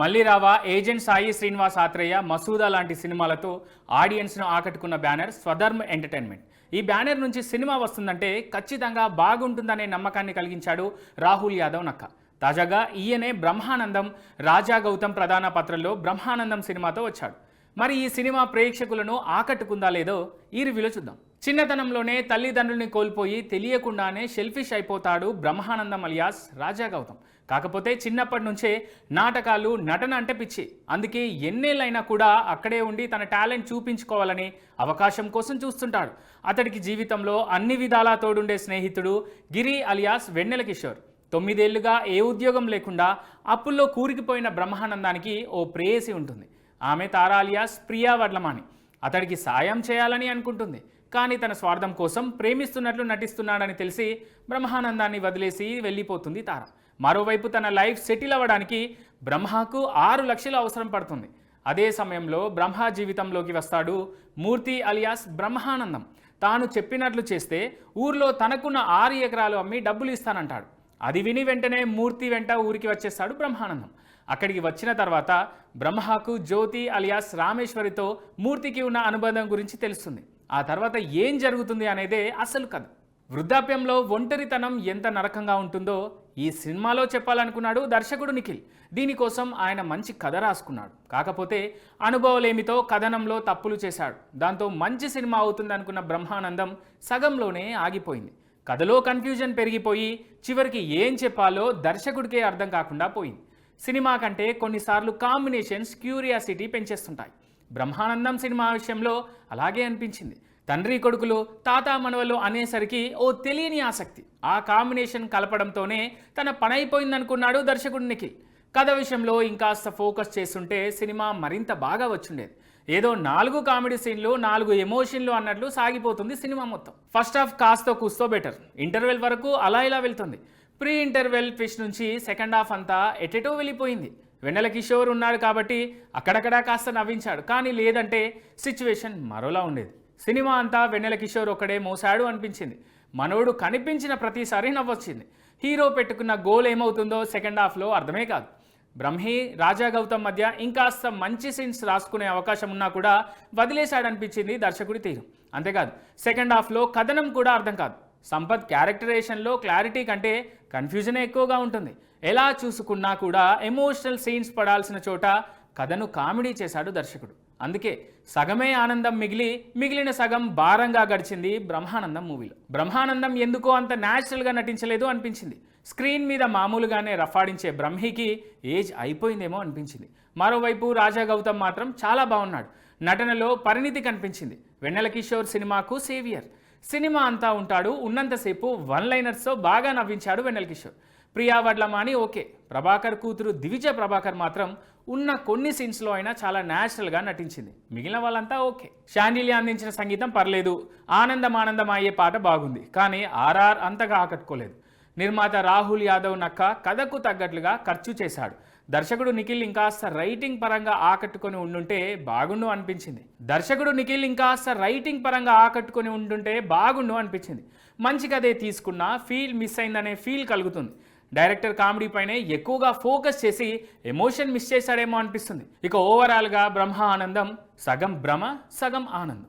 మళ్ళీ రావా ఏజెంట్ సాయి శ్రీనివాస్ ఆత్రేయ మసూదా లాంటి సినిమాలతో ఆడియన్స్ను ఆకట్టుకున్న బ్యానర్ స్వధర్మ్ ఎంటర్టైన్మెంట్. ఈ బ్యానర్ నుంచి సినిమా వస్తుందంటే ఖచ్చితంగా బాగుంటుందనే నమ్మకాన్ని కలిగించాడు రాహుల్ యాదవ్ నక్క. తాజాగా ఈయనే బ్రహ్మానందం రాజా గౌతమ్ ప్రధాన పాత్రలో బ్రహ్మానందం సినిమాతో వచ్చాడు. మరి ఈ సినిమా ప్రేక్షకులను ఆకట్టుకుందా లేదో ఈ రివ్యూలో చూద్దాం. చిన్నతనంలోనే తల్లిదండ్రుల్ని కోల్పోయి తెలియకుండానే షెల్ఫిష్ అయిపోతాడు బ్రహ్మానందం అలియాస్ రాజా గౌతమ్. కాకపోతే చిన్నప్పటి నుంచే నాటకాలు నటన అంటే పిచ్చి. అందుకే ఎన్నేళ్ళైనా కూడా అక్కడే ఉండి తన టాలెంట్ చూపించుకోవాలని అవకాశం కోసం చూస్తుంటాడు. అతడికి జీవితంలో అన్ని విధాలా తోడుండే స్నేహితుడు గిరి అలియాస్ వెన్నెల కిషోర్. తొమ్మిదేళ్ళుగా ఏ ఉద్యోగం లేకుండా అప్పుల్లో కూరికిపోయిన బ్రహ్మానందానికి ఓ ప్రేయసి ఉంటుంది. ఆమె తారా అలియాస్ ప్రియా వడ్లమాని. అతడికి సాయం చేయాలని అనుకుంటుంది. కానీ తన స్వార్థం కోసం ప్రేమిస్తున్నట్లు నటిస్తున్నాడని తెలిసి బ్రహ్మానందాన్ని వదిలేసి వెళ్ళిపోతుంది తార. మరోవైపు తన లైఫ్ సెటిల్ అవ్వడానికి బ్రహ్మకు ఆరు లక్షలు అవసరం పడుతుంది. అదే సమయంలో బ్రహ్మ జీవితంలోకి వస్తాడు మూర్తి అలియాస్ బ్రహ్మానందం. తాను చెప్పినట్లు చేస్తే ఊర్లో తనకున్న ఆరు ఎకరాలు అమ్మి డబ్బులు ఇస్తానంటాడు. అది విని వెంటనే మూర్తి వెంట ఊరికి వచ్చేస్తాడు బ్రహ్మానందం. అక్కడికి వచ్చిన తర్వాత బ్రహ్మకు జ్యోతి అలియాస్ రామేశ్వరితో మూర్తికి ఉన్న అనుబంధం గురించి తెలుస్తుంది. ఆ తర్వాత ఏం జరుగుతుంది అనేదే అసలు కథ. వృద్ధాప్యంలో ఒంటరితనం ఎంత నరకంగా ఉంటుందో ఈ సినిమాలో చెప్పాలనుకున్నాడు దర్శకుడు నిఖిల్. దీనికోసం ఆయన మంచి కథ రాసుకున్నాడు. కాకపోతే అనుభవలేమితో కథనంలో తప్పులు చేశాడు. దాంతో మంచి సినిమా అవుతుంది అనుకున్న బ్రహ్మానందం సగంలోనే ఆగిపోయింది. కథలో కన్ఫ్యూజన్ పెరిగిపోయి చివరికి ఏం చెప్పాలో దర్శకుడికే అర్థం కాకుండా పోయింది. సినిమా కంటే కొన్నిసార్లు కాంబినేషన్స్ క్యూరియాసిటీ పెంచేస్తుంటాయి. బ్రహ్మానందం సినిమా విషయంలో అలాగే అనిపించింది. తండ్రి కొడుకులు తాత మనవలు అనేసరికి ఓ తెలియని ఆసక్తి. ఆ కాంబినేషన్ కలపడంతోనే తన పనైపోయిందనుకున్నాడు దర్శకుడు నిఖిల్. కథ విషయంలో ఇంకాస్త ఫోకస్ చేస్తుంటే సినిమా మరింత బాగా వచ్చుండేది. ఏదో నాలుగు కామెడీ సీన్లు నాలుగు ఎమోషన్లు అన్నట్లు సాగిపోతుంది సినిమా మొత్తం. ఫస్ట్ హాఫ్ కాస్తో కూస్తో బెటర్. ఇంటర్వెల్ వరకు అలా ఇలా వెళ్తుంది. ప్రీ ఇంటర్వెల్ పిచ్ నుంచి సెకండ్ హాఫ్ అంతా ఎటెటో వెళ్ళిపోయింది. వెన్నెల కిషోర్ ఉన్నాడు కాబట్టి అక్కడక్కడా కాస్త నవ్వించాడు. కానీ లేదంటే సిచ్యువేషన్ మరోలా ఉండేది. సినిమా అంతా వెన్నెల కిషోర్ ఒక్కడే మోసాడు అనిపించింది. మనోడు కనిపించిన ప్రతిసారి నవ్వొచ్చింది. హీరో పెట్టుకున్న గోల్ ఏమవుతుందో సెకండ్ హాఫ్లో అర్థమే కాదు. బ్రహ్మి రాజా గౌతమ్ మధ్య ఇంకాస్త మంచి సీన్స్ రాసుకునే అవకాశం ఉన్నా కూడా వదిలేశాడనిపించింది దర్శకుడి తీరు. అంతేకాదు సెకండ్ హాఫ్లో కథనం కూడా అర్థం కాదు. సంపత్ క్యారెక్టరేషన్లో క్లారిటీ కంటే కన్ఫ్యూజనే ఎక్కువగా ఉంటుంది. ఎలా చూసుకున్నా కూడా ఎమోషనల్ సీన్స్ పడాల్సిన చోట కథను కామెడీ చేశాడు దర్శకుడు. అందుకే సగమే ఆనందం మిగిలి మిగిలిన సగం భారంగా గడిచింది బ్రహ్మానందం మూవీలో. బ్రహ్మానందం ఎందుకో అంత న్యాచురల్గా నటించలేదు అనిపించింది. స్క్రీన్ మీద మామూలుగానే రఫాడించే బ్రహ్మికి ఏజ్ అయిపోయిందేమో అనిపించింది. మరోవైపు రాజా గౌతమ్ మాత్రం చాలా బాగున్నాడు. నటనలో పరిణితి కనిపించింది. వెన్నెల కిషోర్ సినిమాకు సేవియర్. సినిమా అంతా ఉంటాడు. ఉన్నంతసేపు వన్ లైనర్స్తో బాగా నవ్వించాడు వెన్నెల కిషోర్. ప్రియా వడ్లమాని ఓకే. ప్రభాకర్ కూతురు దివిజ ప్రభాకర్ మాత్రం ఉన్న కొన్ని సీన్స్లో అయినా చాలా న్యాచురల్గా నటించింది. మిగిలిన వాళ్ళంతా ఓకే. షాండిలి అందించిన సంగీతం పర్లేదు. ఆనందం ఆనందం అయ్యే పాట బాగుంది. కానీ ఆర్ఆర్ అంతగా ఆకట్టుకోలేదు. నిర్మాత రాహుల్ యాదవ్ నక్క కథకు తగ్గట్లుగా ఖర్చు చేశాడు. దర్శకుడు నిఖిల్ ఇంకాస్త రైటింగ్ పరంగా ఆకట్టుకొని ఉండుంటే బాగుండు అనిపించింది. దర్శకుడు నిఖిల్ ఇంకాస్త రైటింగ్ పరంగా ఆకట్టుకొని ఉండుంటే బాగుండు అనిపించింది. మంచి కథే తీసుకున్నా ఫీల్ మిస్ అయిందనే ఫీల్ కలుగుతుంది. డైరెక్టర్ కామెడీ పైనే ఎక్కువగా ఫోకస్ చేసి ఎమోషన్ మిస్ చేశాడేమో అనిపిస్తుంది. ఇక ఓవరాల్గా బ్రహ్మ ఆనందం సగం భ్రమ సగం ఆనందం.